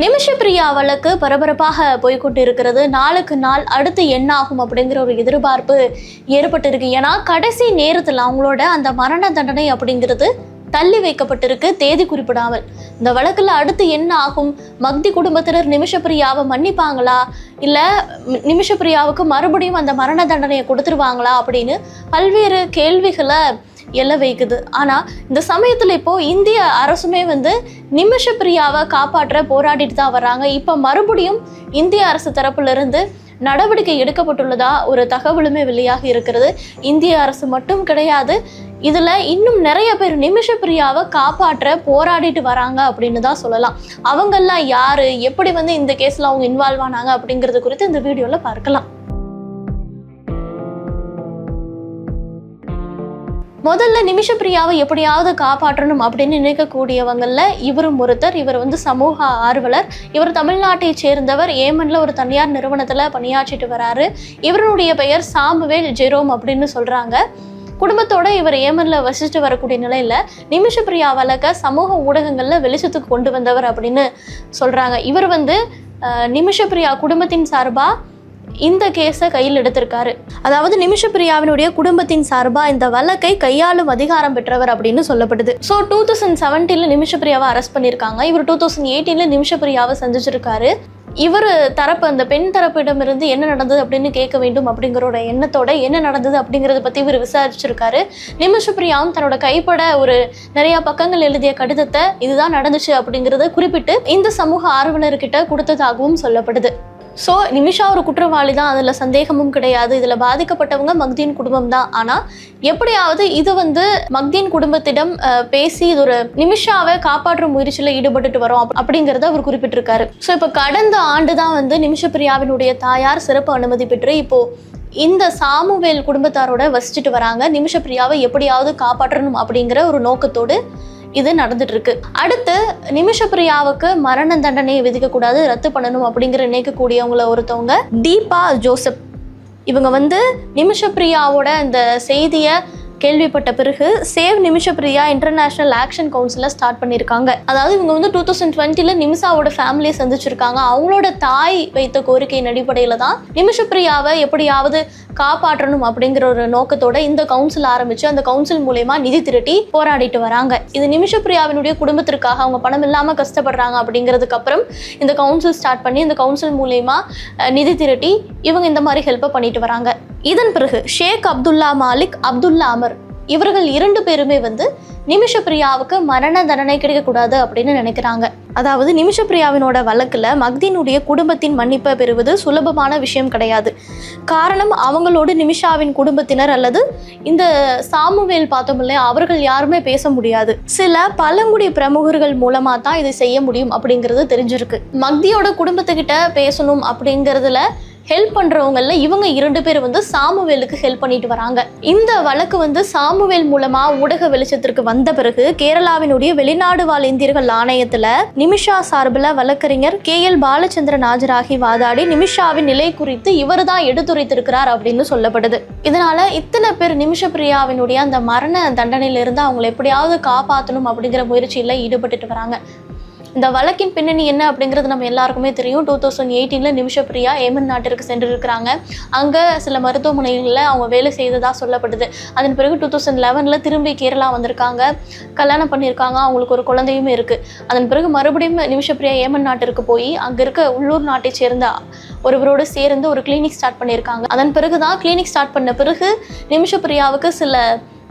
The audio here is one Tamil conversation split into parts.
நிமிஷப்பிரியா வழக்கு பரபரப்பாக போய்கொண்டு இருக்கிறது நாளுக்கு நாள் அடுத்து என்ன ஆகும் அப்படிங்கிற ஒரு எதிர்பார்ப்பு ஏற்பட்டிருக்கு. ஏன்னா கடைசி நேரத்தில் அவங்களோட அந்த மரண தண்டனை அப்படிங்கிறது தள்ளி வைக்கப்பட்டிருக்கு தேதி குறிப்பிடாமல். இந்த வழக்கில் அடுத்து என்ன ஆகும் மக்தி குடும்பத்தினர் நிமிஷப்பிரியாவை மன்னிப்பாங்களா? இல்லை நிமிஷப்பிரியாவுக்கு மறுபடியும் அந்த மரண தண்டனையை கொடுத்துருவாங்களா அப்படின்னு பல்வேறு கேள்விகளை எல்ல வைக்குது. ஆனால் இந்த சமயத்தில் இப்போது இந்திய அரசுமே வந்து நிமிஷப்பிரியாவை காப்பாற்ற போராடிட்டு தான் வர்றாங்க. இப்போ மறுபடியும் இந்திய அரசு தரப்புலேருந்து நடவடிக்கை எடுக்கப்பட்டுள்ளதா ஒரு தகவலுமே வெளியாகி இருக்கிறது. இந்திய அரசு மட்டும் கிடையாது இதில் இன்னும் நிறைய பேர் நிமிஷப்பிரியாவை காப்பாற்ற போராடிட்டு வராங்க அப்படின்னு தான் சொல்லலாம். அவங்கெல்லாம் யார்? எப்படி வந்து இந்த கேஸில் அவங்க இன்வால்வ் ஆனாங்க அப்படிங்கிறது குறித்து இந்த வீடியோவில் பார்க்கலாம். முதல்ல நிமிஷப்பிரியாவை எப்படியாவது காப்பாற்றணும் அப்படின்னு நினைக்கக்கூடியவங்களில் இவரும் ஒருத்தர். இவர் வந்து சமூக ஆர்வலர். இவர் தமிழ்நாட்டை சேர்ந்தவர். ஏமனில் ஒரு தனியார் நிறுவனத்தில் பணியாற்றிட்டு வராரு. இவருடைய பெயர் சாமுவேல் ஜெரோம் அப்படின்னு சொல்கிறாங்க குடும்பத்தோட இவர் ஏமனில் வசிச்சுட்டு வரக்கூடிய நிலையில் நிமிஷப்பிரியா வழக்க சமூக ஊடகங்களில் வெளிச்சத்துக்கு கொண்டு வந்தவர் அப்படின்னு சொல்கிறாங்க இவர் வந்து அஹ், நிமிஷப்பிரியா குடும்பத்தின் சார்பாக இந்த கேஸை கையில் எடுத்திருக்காரு. அதாவது நிமிஷப்பிரியாவினுடைய குடும்பத்தின் சார்பா இந்த வழக்கை கையாளும் அதிகாரம் பெற்றவர் அப்படின்னு சொல்லப்படுது. ஸோ டூ தௌசண்ட் செவன்டீன்ல நிமிஷப்பிரியாவை அரெஸ்ட் பண்ணியிருக்காங்க. இவர் டூ தௌசண்ட் எயிட்டீன்ல நிமிஷப்பிரியாவை சந்திச்சிருக்காரு. இவர் தரப்பு அந்த பெண் தரப்பிடமிருந்து என்ன நடந்தது அப்படின்னு கேட்க வேண்டும் அப்படிங்கிற எண்ணத்தோட என்ன நடந்தது அப்படிங்கிறத பத்தி இவர் விசாரிச்சிருக்காரு. நிமிஷப்பிரியாவும் தன்னோட கைப்பட ஒரு நிறைய பக்கங்கள் எழுதிய கடிதத்தை இதுதான் நடந்துச்சு அப்படிங்கிறத குறிப்பிட்டு இந்த சமூக ஆர்வலர்கிட்ட கொடுத்ததாகவும் சொல்லப்படுது. ஸோ நிமிஷா ஒரு குற்றவாளி தான். அதில் சந்தேகமும் கிடையாது. இதில் பாதிக்கப்பட்டவங்க மக்தீன் குடும்பம் தான். ஆனால் எப்படியாவது இது வந்து மக்தீன் குடும்பத்திடம் பேசி இது ஒரு நிமிஷாவை காப்பாற்றும் முயற்சியில் ஈடுபட்டுட்டு வரோம் அப்படிங்கிறத அவர் குறிப்பிட்டிருக்காரு. ஸோ இப்போ கடந்த ஆண்டு தான் வந்து நிமிஷப்பிரியாவினுடைய தாயார் சிறப்பு அனுமதி பெற்று இப்போ இந்த சாமுவேல் குடும்பத்தாரோட வசிச்சுட்டு வராங்க. நிமிஷப்பிரியாவை எப்படியாவது காப்பாற்றணும் அப்படிங்கிற ஒரு நோக்கத்தோடு இது நடந்துட்டு இருக்கு அடுத்து நிமிஷப்பிரியாவுக்கு மரண தண்டனையை விதிக்கக்கூடாது ரத்து பண்ணணும் அப்படிங்கிற நினைக்கக்கூடியவங்கள ஒருத்தவங்க தீபா ஜோசப். இவங்க வந்து நிமிஷப்பிரியாவோட இந்த செய்தியை கேள்விப்பட்ட பிறகு சேவ் நிமிஷப்பிரியா இன்டர்நேஷனல் ஆக்ஷன் கவுன்சிலை ஸ்டார்ட் பண்ணியிருக்காங்க. அதாவது இவங்க வந்து டூ தௌசண்ட் டுவெண்ட்டில நிமிஷாவோட ஃபேமிலியை சந்திச்சிருக்காங்க. அவங்களோட தாய் வைத்த கோரிக்கையின் அடிப்படையில் தான் நிமிஷப்பிரியாவை எப்படியாவது காப்பாற்றணும் அப்படிங்கிற ஒரு நோக்கத்தோட இந்த கவுன்சில் ஆரம்பிச்சு அந்த கவுன்சில் மூலயமா நிதி திரட்டி போராடிட்டு வராங்க. இது நிமிஷப்பிரியாவினுடைய குடும்பத்திற்காக அவங்க பணம் இல்லாமல் கஷ்டப்படுறாங்க அப்படிங்கிறதுக்கு அப்புறம் இந்த கவுன்சில் ஸ்டார்ட் பண்ணி இந்த கவுன்சில் மூலயமா நிதி திரட்டி இவங்க இந்த மாதிரி ஹெல்ப்பை பண்ணிட்டு வராங்க. இதன் பிறகு ஷேக் அப்துல்லா மாலிக் அப்துல்லா அமர் இவர்கள் இரண்டு பேருமே வந்து நிமிஷப்பிரியாவுக்கு மரண தண்டனை கிடைக்கக்கூடாது அப்படின்னு நினைக்கிறாங்க. அதாவது நிமிஷப்பிரியாவினோட வழக்கில் மக்தீனுடைய குடும்பத்தின் மன்னிப்பை பெறுவது சுலபமான விஷயம் கிடையாது. காரணம் அவங்களோடு நிமிஷாவின் குடும்பத்தினர் அல்லது இந்த சாமுவேல் பார்த்தோம் இல்லையா அவர்கள் யாருமே பேச முடியாது. சில பழங்குடி பிரமுகர்கள் மூலமாக தான் இதை செய்ய முடியும் அப்படிங்கிறது தெரிஞ்சிருக்கு. மக்தியோட குடும்பத்துக்கிட்ட பேசணும் அப்படிங்கிறதுல ஹெல்ப் பண்ணுறவங்களில் இவங்க இரண்டு பேர் வந்து சாமுவேலுக்கு ஹெல்ப் பண்ணிட்டு வராங்க. இந்த வழக்கு வந்து சாமுவேல் மூலமாக ஊடக வெளிச்சத்திற்கு வந்த பிறகு கேரளாவினுடைய வெளிநாடு வாழ் இந்தியர்கள் ஆணையத்தில் நிமிஷா சார்பில் வழக்கறிஞர் கே எல் பாலச்சந்திரன் ஆஜராகி வாதாடி நிமிஷாவின் நிலை குறித்து இவர் தான் எடுத்துரைத்திருக்கிறார் அப்படின்னு சொல்லப்படுது. இதனால இத்தனை பேர் நிமிஷ பிரியாவினுடைய அந்த மரண தண்டனையிலிருந்து அவங்களை எப்படியாவது காப்பாற்றணும் அப்படிங்கிற முயற்சியில் ஈடுபட்டுட்டு வராங்க. இந்த வழக்கின் பின்னணி என்ன அப்படிங்கிறது நம்ம எல்லாருக்குமே தெரியும். டூ தௌசண்ட் எயிட்டீனில் நிமிஷப்பிரியா ஏமன் நாட்டிற்கு சென்றிருக்கிறாங்க. அங்கே சில மருத்துவமனைகளில் அவங்க வேலை செய்ததாக சொல்லப்படுது. அதன் பிறகு டூ தௌசண்ட் லெவனில் திரும்பி கேரளா வந்திருக்காங்க. கல்யாணம் பண்ணியிருக்காங்க. அவங்களுக்கு ஒரு குழந்தையுமே இருக்குது அதன் பிறகு மறுபடியும் நிமிஷப்பிரியா ஏமன் நாட்டிற்கு போய் அங்கே இருக்க உள்ளூர் நாட்டை சேர்ந்த ஒருவரோடு சேர்ந்து ஒரு கிளினிக் ஸ்டார்ட் பண்ணியிருக்காங்க. அதன் பிறகு தான் கிளினிக் ஸ்டார்ட் பண்ண பிறகு நிமிஷப்பிரியாவுக்கு சில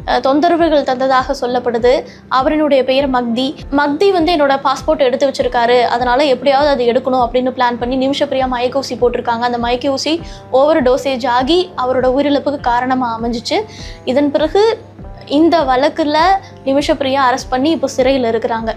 தொந்தரவுகள் தந்ததாக சொல்லப்படுது. அவரினுடைய பெயர் மக்தி. மக்தி வந்து என்னோட பாஸ்போர்ட் எடுத்து வச்சிருக்காரு. அதனால எப்படியாவது அது எடுக்கணும் அப்படின்னு பிளான் பண்ணி நிமிஷப்பிரியா மயக்க ஊசி போட்டிருக்காங்க. அந்த மயக்க ஊசி ஓவர் டோசேஜ் ஆகி அவரோட உயிரிழப்புக்கு காரணமாக அமைஞ்சிச்சு. இதன் பிறகு இந்த வழக்கில் நிமிஷப்பிரியா அரெஸ்ட் பண்ணி இப்போ சிறையில் இருக்கிறாங்க.